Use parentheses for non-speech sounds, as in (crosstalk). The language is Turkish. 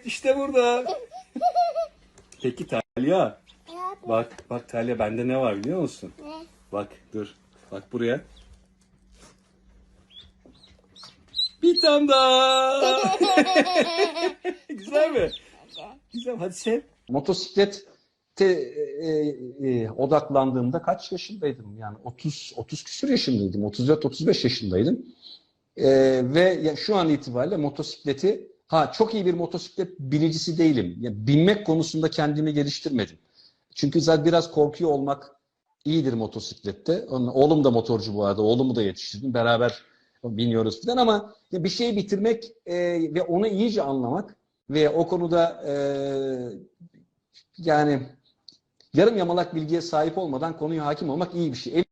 Evet işte burada. (laughs) Peki Talya. Bak bak Talya bende ne var biliyor musun? Ne? Bak dur. Bak buraya. Bir tane daha. (laughs) Güzel mi? Güzel. Hadi sev. Motosiklete e, e, odaklandığımda kaç yaşındaydım? Yani 30 30 küsur yaşındaydım. 34 35 yaşındaydım. E, ve ya şu an itibariyle motosikleti ha çok iyi bir motosiklet binicisi değilim. Ya binmek konusunda kendimi geliştirmedim. Çünkü zaten biraz korkuyor olmak iyidir motosiklette. Onun- Oğlum da motorcu bu arada. Oğlumu da yetiştirdim. Beraber biniyoruz falan ama bir şeyi bitirmek e, ve onu iyice anlamak ve o konuda e, yani yarım yamalak bilgiye sahip olmadan konuya hakim olmak iyi bir şey.